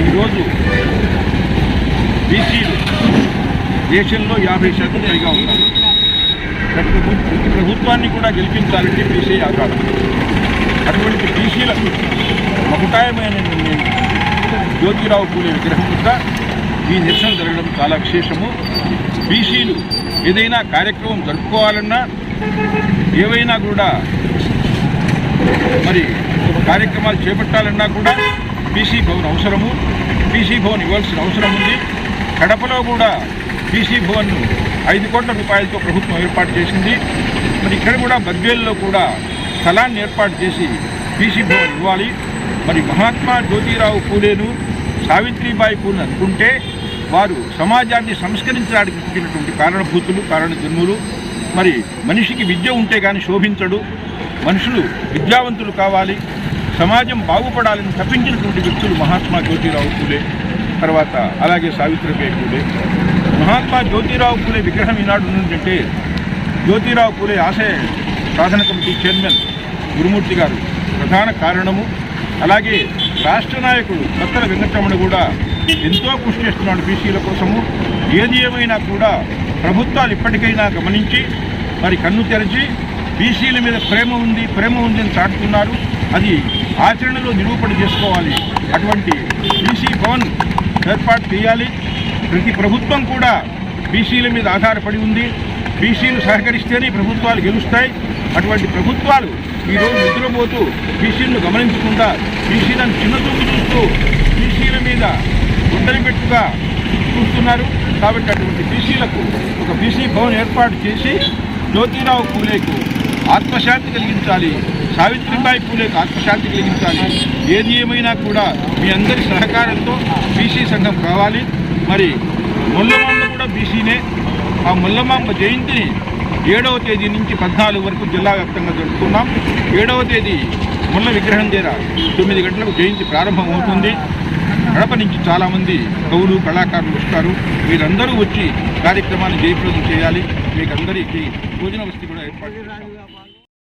ఈరోజు బీసీలు దేశంలో యాభై శాతం పైగా ఉన్నారు. ప్రతి ప్రభుత్వాన్ని కూడా గెలిపించాలంటే బీసీ ఆధారం అటువంటి బీసీలకు మకుటాయమైన నిర్ణయం జ్యోతిరావు పూలే విగ్రహం వద్ద ఈ నిరసన జరగడం చాలా విశేషము. బీసీలు ఏదైనా కార్యక్రమం జరుపుకోవాలన్నా ఏవైనా కూడా మరి కార్యక్రమాలు చేపట్టాలన్నా కూడా బీసీ భవన్ అవసరము బీసీ భవన్ ఇవ్వాల్సిన అవసరం ఉంది. కడపలో కూడా బీసీ భవన్ను ఐదు కోట్ల రూపాయలతో ప్రభుత్వం ఏర్పాటు చేసింది. మరి ఇక్కడ కూడా బద్వేల్లో కూడా స్థలాన్ని ఏర్పాటు చేసి బీసీ భవన్ ఇవ్వాలి. మరి మహాత్మా జ్యోతిరావు పూలేను సావిత్రిబాయి పూలను అనుకుంటే వారు సమాజాన్ని సంస్కరించడానికి పుట్టినటువంటి కారణభూతులు కారణ జన్ములు మరి మనిషికి విద్య ఉంటే కానీ శోభించడు. మనుషులు విద్యావంతులు కావాలి. సమాజం బాగుపడాలని తప్పించినటువంటి వ్యక్తులు మహాత్మా జ్యోతిరావు పూలే తర్వాత అలాగే సావిత్రిబాయి పూలే. మహాత్మా జ్యోతిరావు పూలే విగ్రహం ఈనాడు ఏంటంటే జ్యోతిరావు పూలే ఆశయ సాధన కమిటీ చైర్మన్ గురుమూర్తి గారు ప్రధాన కారణము. అలాగే రాష్ట్ర నాయకుడు భక్తల వెంకటరమణ కూడా ఎంతో కృషి చేస్తున్నాడు బీసీల కోసము. ఏది ఏమైనా కూడా ప్రభుత్వాలు ఇప్పటికైనా గమనించి మరి కన్ను తెరిచి బీసీల మీద ప్రేమ ఉంది ప్రేమ ఉంది అని చాటుతున్నారు. అది ఆచరణలో నిరూపణ చేసుకోవాలి. అటువంటి బీసీ భవన్ ఏర్పాటు చేయాలి. ప్రతి ప్రభుత్వం కూడా బీసీల మీద ఆధారపడి ఉంది. బీసీలు సహకరిస్తేనే ప్రభుత్వాలు గెలుస్తాయి. అటువంటి ప్రభుత్వాలు ఈరోజు నిద్రపోతూ బీసీలను గమనించకుండా బీసీలను చిన్నచూపు చూస్తూ బీసీల మీద ఉండని పెట్టుగా చూస్తున్నారు. కాబట్టి అటువంటి బీసీలకు ఒక బీసీ భవన్ ఏర్పాటు చేసి జ్యోతిరావు పూలేకు ఆత్మశాంతి కలిగించాలి. సావిత్రిబాయి పూలేకు ఆత్మశాంతి కలిగించాలి. ఏది ఏమైనా కూడా మీ అందరి సహకారంతో బీసీ సంఘం కావాలి మరి ముల్లమాంబ కూడా బీసీనే. ఆ ముల్లమాంబ జయంతిని ఏడవ తేదీ నుంచి పద్నాలుగు వరకు జిల్లా వ్యాప్తంగా జరుపుకున్నాం. ఏడవ తేదీ ముల్ల విగ్రహం దగ్గర తొమ్మిది గంటలకు జయంతి ప్రారంభమవుతుంది. కడప నుంచి చాలామంది కవులు కళాకారులు వస్తారు. వీరందరూ వచ్చి కార్యక్రమాన్ని జయప్రదం చేయాలి. మీకు అందరికీ భోజన వసతి కూడా ఏర్పాటు